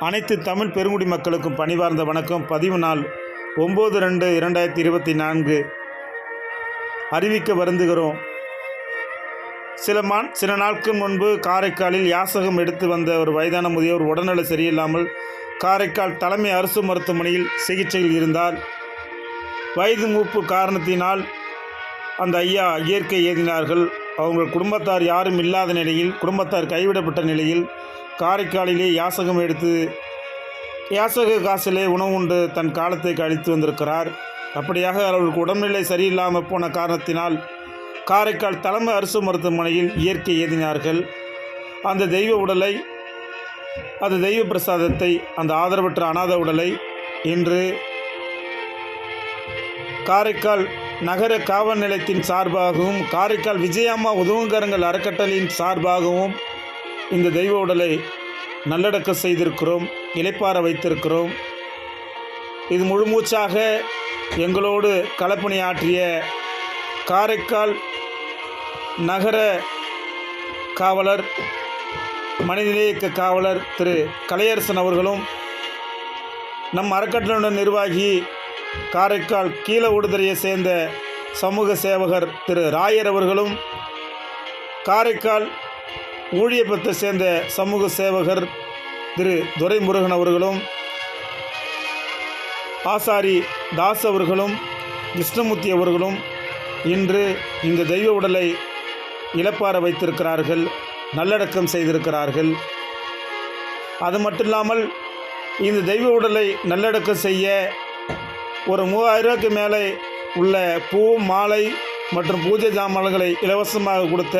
அனைத்து தமிழ் பெருங்குடி மக்களுக்கும் பணிவார்ந்த வணக்கம். பதிவு நாள் ஒம்பது ரெண்டு இரண்டாயிரத்தி இருபத்தி நான்கு. அறிவிக்க வருந்துகிறோம். சில மான் சில நாட்கள் முன்பு காரைக்காலில் யாசகம் எடுத்து வந்த ஒரு வயதான முதியவர் உடல்நல சரியில்லாமல் காரைக்கால் தலைமை அரசு மருத்துவமனையில் சிகிச்சையில் இருந்தார். வயது மூப்பு காரணத்தினால் அந்த ஐயா இயற்கை ஏதினார்கள். அவங்க குடும்பத்தார் யாரும் இல்லாத நிலையில் குடும்பத்தார் கைவிடப்பட்ட நிலையில் காரைக்காலிலே யாசகம் எடுத்து யாசக காசிலே உணவு உண்டு தன் காலத்தை கழித்து வந்திருக்கிறார். அப்படியாக அவருக்கு உடல்நிலை சரியில்லாமல் போன காரணத்தினால் காரைக்கால் தலைமை அரசு மருத்துவமனையில் இயற்கை ஏதினார்கள் அந்த தெய்வ உடலை அந்த தெய்வ பிரசாதத்தை அந்த ஆதரவற்ற அனாத உடலை இன்று காரைக்கால் நகர காவல் நிலையத்தின் சார்பாகவும் காரைக்கால் விஜயம்மா உதவுங்கரங்கள் அறக்கட்டளையின் சார்பாகவும் இந்த தெய்வ உடலை நல்லடக்க செய்திருக்கிறோம் இலைப்பார வைத்திருக்கிறோம். இது முழுமூச்சாக எங்களோடு களப்பணியாற்றிய காரைக்கால் நகர காவலர் மனிதநேயக்க காவலர் திரு கலையரசன் அவர்களும் நம் அறக்கட்டளையுடன் நிர்வாகி காரைக்கால் கீழ உடுதறையை சேர்ந்த சமூக சேவகர் திரு ராயர் அவர்களும் காரைக்கால் ஊழியப்பத்தை சேர்ந்த சமூக சேவகர் திரு துரைமுருகன் அவர்களும் ஆசாரி தாஸ் அவர்களும் கிருஷ்ணமூர்த்தி அவர்களும் இன்று இந்த தெய்வ உடலை இழப்பார வைத்திருக்கிறார்கள் நல்லடக்கம் செய்திருக்கிறார்கள். அது மட்டும் இல்லாமல் இந்த தெய்வ உடலை நல்லடக்கம் செய்ய ஒரு மூவாயிரம் ரூபாய்க்கு மேலே உள்ள பூ மாலை மற்றும் பூஜை ஜாமான்களை இலவசமாக கொடுத்த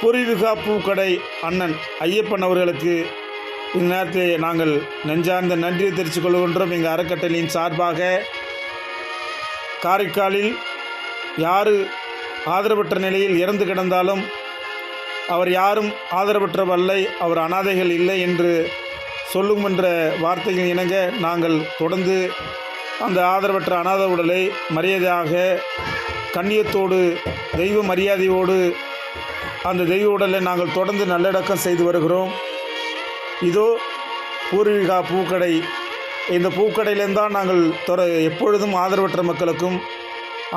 பூர்வீகா பூக்கடை அண்ணன் ஐயப்பன் அவர்களுக்கு இந்த நேரத்தில் நாங்கள் நெஞ்சார்ந்த நன்றியை தெரிவித்துக் கொள்கின்றோம். எங்கள் அறக்கட்டளையின் சார்பாக காரைக்காலில் யார் ஆதரவற்ற நிலையில் இறந்து கிடந்தாலும் அவர் யாரும் ஆதரவற்றவல்லை அவர் அனாதைகள் இல்லை என்று சொல்லும் என்ற வார்த்தைகள் இணங்க நாங்கள் தொடர்ந்து அந்த ஆதரவற்ற அனாத உடலை மரியாதையாக கண்ணியத்தோடு தெய்வ மரியாதையோடு அந்த தெய்வ உடலை நாங்கள் தொடர்ந்து நல்லடக்கம் செய்து வருகிறோம். இதோ பூர்வீகா பூக்கடை. இந்த பூக்கடையிலேருந்தான் நாங்கள் தொட எப்பொழுதும் ஆதரவற்ற மக்களுக்கும்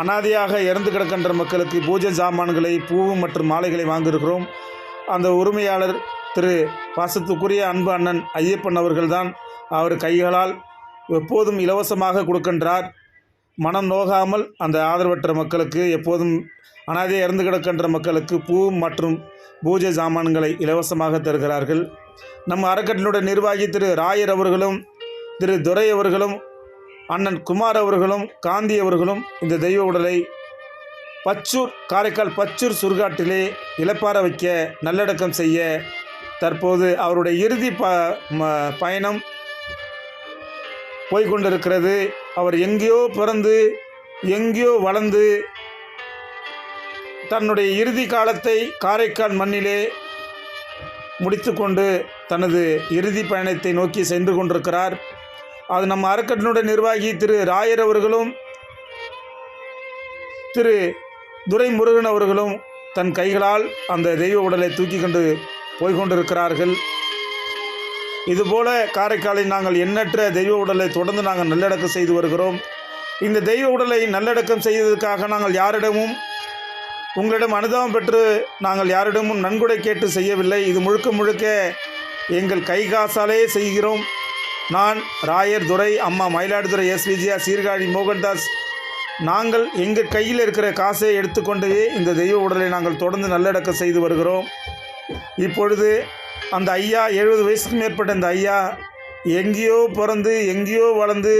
அனாதையாக இறந்து கிடக்கின்ற மக்களுக்கு பூஜை சாமான்களை பூவும் மற்றும் மாலைகளை வாங்கியிருக்கிறோம். அந்த உரிமையாளர் திரு பாசத்துக்குரிய அன்பு அண்ணன் ஐயப்பன் அவர்கள்தான் அவர் கைகளால் எப்போதும் இலவசமாக கொடுக்கின்றார். மனம் நோகாமல் அந்த ஆதரவற்ற மக்களுக்கு எப்போதும் அனாதை இறந்து கிடக்கின்ற மக்களுக்கு பூ மற்றும் பூஜை சாமான்களை இலவசமாக தருகிறார்கள். நம் அறக்கட்டளையுடைய நிர்வாகி திரு ராயர் அவர்களும் திரு துரை அவர்களும் அண்ணன் குமார் அவர்களும் காந்தி அவர்களும் இந்த தெய்வ உடலை பச்சூர் காரைக்கால் பச்சூர் சுருகாட்டிலே இழப்பார வைக்க நல்லடக்கம் செய்ய தற்போது அவருடைய இறுதி ப ம- பயணம் போய்கொண்டிருக்கிறது. அவர் எங்கேயோ பிறந்து எங்கேயோ வளர்ந்து தன்னுடைய இறுதி காலத்தை காரைக்கால் மண்ணிலே முடித்துக்கொண்டு தனது இறுதி பயணத்தை நோக்கி சென்று கொண்டிருக்கிறார். அது நம்ம அறக்கட்டளையுடைய நிர்வாகி திரு ராயர் அவர்களும் திரு துரைமுருகன் அவர்களும் தன் கைகளால் அந்த தெய்வ உடலை தூக்கி கொண்டு போய்கொண்டிருக்கிறார்கள் இதுபோல காரைக்காலில் நாங்கள் எண்ணற்ற தெய்வ உடலை தொடர்ந்து நாங்கள் நல்லடக்கம் செய்து வருகிறோம். இந்த தெய்வ உடலை நல்லடக்கம் செய்வதற்காக நாங்கள் யாரிடமும் உங்களிடம் அனுதாபம் பெற்று நாங்கள் யாரிடமும் நன்கொடை கேட்டு செய்யவில்லை. இது முழுக்க முழுக்க எங்கள் கை காசாலே செய்கிறோம். நான் ராயர் துரை அம்மா மயிலாடுதுறை எஸ். விஜயா சீர்காழி மோகன்தாஸ். நாங்கள் எங்கள் கையில் இருக்கிற காசை எடுத்துக்கொண்டே இந்த தெய்வ உடலை நாங்கள் தொடர்ந்து நல்லடக்கம் செய்து வருகிறோம். இப்பொழுது அந்த ஐயா எழுபது வயசுக்கு மேற்பட்ட அந்த ஐயா எங்கேயோ பிறந்து எங்கேயோ வளர்ந்து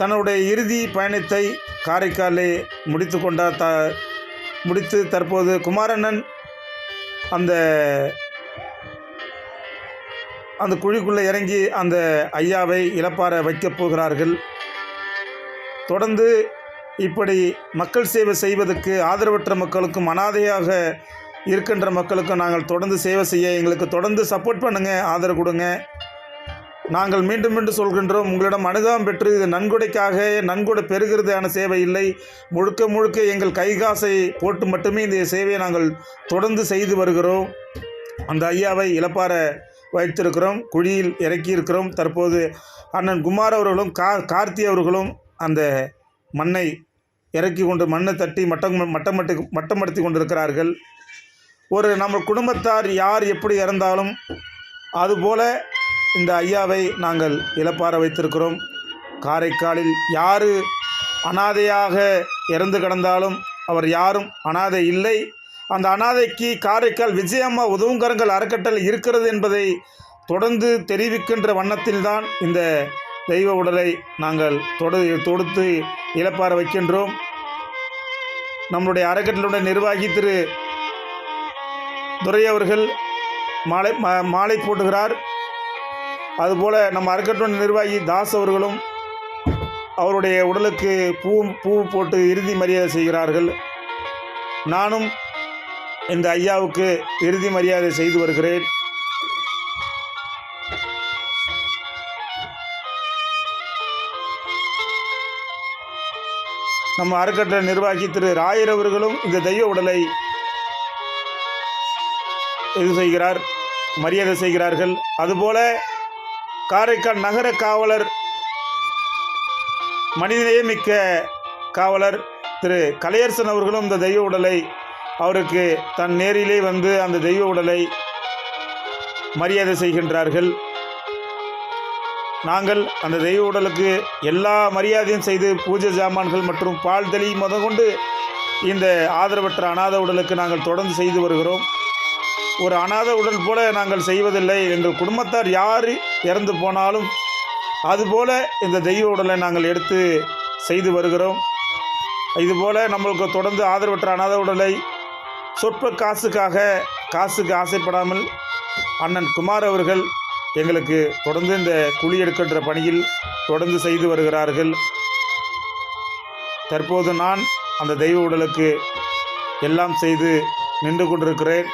தன்னுடைய இறுதி பயணத்தை காரைக்காலே முடித்து கொண்டார். த முடித்து தற்போது குமாரண்ணன் அந்த அந்த குழிக்குள்ளே இறங்கி அந்த ஐயாவை இழப்பார வைக்கப் போகிறார்கள். தொடர்ந்து இப்படி மக்கள் சேவை செய்வதற்கு ஆதரவற்ற மக்களுக்கும் அனாதையாக இருக்கின்ற மக்களுக்கும் நாங்கள் தொடர்ந்து சேவை செய்ய எங்களுக்கு தொடர்ந்து சப்போர்ட் பண்ணுங்கள் ஆதரவு கொடுங்க. நாங்கள் மீண்டும் மீண்டும் சொல்கின்றோம் உங்களிடம் அனுதாபம் பெற்று இது நன்கொடைக்காக நன்கொடை பெறுகிறதான சேவை இல்லை. முழுக்க முழுக்க எங்கள் கைகாசை போட்டு மட்டுமே இந்த சேவையை நாங்கள் தொடர்ந்து செய்து வருகிறோம். அந்த ஐயாவை இழப்பார வைத்திருக்கிறோம் குழியில் இறக்கியிருக்கிறோம். தற்போது அண்ணன் குமார் அவர்களும் கா கார்த்தி அவர்களும் அந்த மண்ணை இறக்கி கொண்டு மண்ணை தட்டி மட்டம் மட்டமட்டு மட்டமடுத்தி கொண்டிருக்கிறார்கள். ஒரு நம்ம குடும்பத்தார் யார் எப்படி இறந்தாலும் அதுபோல இந்த ஐயாவை நாங்கள் இழப்பார வைத்திருக்கிறோம். காரைக்காலில் யார் அனாதையாக இறந்து கிடந்தாலும் அவர் யாரும் அனாதை இல்லை. அந்த அனாதைக்கு காரைக்கால் விஜயம்மா உதவுங்கரங்கள் அறக்கட்டளை இருக்கிறது என்பதை தொடர்ந்து தெரிவிக்கின்ற வண்ணத்தில்தான் இந்த தெய்வ உடலை நாங்கள் தொடு தொடுத்து இழப்பார வைக்கின்றோம். நம்முடைய அறக்கட்டளுடைய நிர்வாகி திரு துரை அவர்கள் மாலை மா- மாலை போட்டுகிறார். அதுபோல் நம்ம அறக்கட்டளை நிர்வாகி தாஸ் அவர்களும் அவருடைய உடலுக்கு பூ பூ போட்டு இறுதி மரியாதை செய்கிறார்கள். நானும் இந்த ஐயாவுக்கு இறுதி மரியாதை செய்து வருகிறேன். நம்ம அறக்கட்டளை நிர்வாகி திரு ராயர் அவர்களும் இந்த தெய்வ உடலை இது செய்கிறார் மரியாதை செய்கிறார்கள். அதுபோல காரைக்கால் நகர காவலர் மனிதநேயமிக்க காவலர் திரு கலையரசன் அவர்களும் இந்த தெய்வ உடலை அவருக்கு தன் நேரிலே வந்து அந்த தெய்வ உடலை மரியாதை செய்கின்றார்கள். நாங்கள் அந்த தெய்வ உடலுக்கு எல்லா மரியாதையும் செய்து பூஜை ஜாமான்கள் மற்றும் பால் தெளி முதற்கொண்டு இந்த ஆதரவற்ற அநாத உடலுக்கு நாங்கள் தொடர்ந்து செய்து வருகிறோம். ஒரு அநாத உடல் போல நாங்கள் செய்வதில்லை எங்கள் குடும்பத்தார் யார் இறந்து போனாலும் அதுபோல இந்த தெய்வ உடலை நாங்கள் எடுத்து செய்து வருகிறோம். இதுபோல் நம்மளுக்கு தொடர்ந்து ஆதரவற்ற அநாத உடலை சொற்ப காசுக்காக காசுக்கு ஆசைப்படாமல் அண்ணன் குமார் அவர்கள் எங்களுக்கு தொடர்ந்து இந்த குழி எடுக்கின்ற பணியில் தொடர்ந்து செய்து வருகிறார்கள். தற்போது நான் அந்த தெய்வ உடலுக்கு எல்லாம் செய்து நின்று கொண்டிருக்கிறேன்.